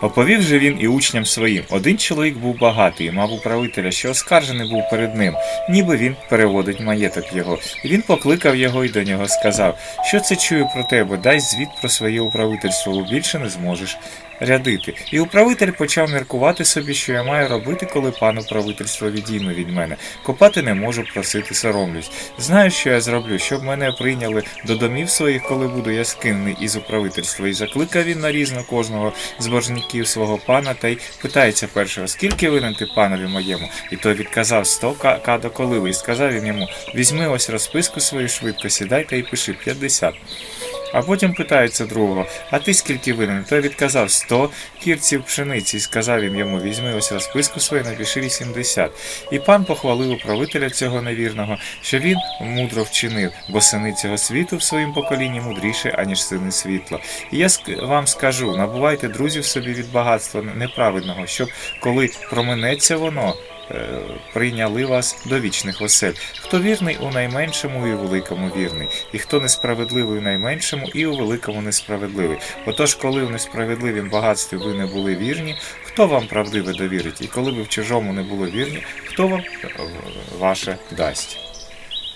Оповів же він і учням своїм. Один чоловік був багатий, мав управителя, що оскаржений був перед ним, ніби він переводить маєток його. І він покликав його і до нього сказав: Що це чую про тебе? Дай звіт про своє управительство, бо більше не зможеш рядити. І управитель почав міркувати собі, що я маю робити, коли пан управительство відійме від мене. Копати не можу, просити соромлюсь. Знаю, що я зроблю, щоб мене прийняли до домів своїх, коли буду я скинений із управительства. І закликав він нарізно кожного з боржників свого пана та й питається першого, скільки винен ти панові моєму? І той відказав сто ка- кадо коливи, і сказав він йому: візьми ось розписку свою швидко, сідай та й пиши 50. А потім питається другого, а ти скільки винен? Той відказав 100 кірців пшениці, і сказав він йому, візьми ось розписку свою, напиши 80. І пан похвалив управителя цього невірного, що він мудро вчинив, бо сини цього світу в своїм поколінні мудріше, аніж сини світла. І я вам скажу, набувайте друзів собі від багатства неправедного, щоб коли проминеться воно, прийняли вас до вічних осель. Хто вірний у найменшому і у великому вірний, і хто несправедливий у найменшому і у великому несправедливий. Отож, коли в несправедливім багатстві ви не були вірні, хто вам правдиве довірить? І коли ви в чужому не були вірні, хто вам е, ваше дасть?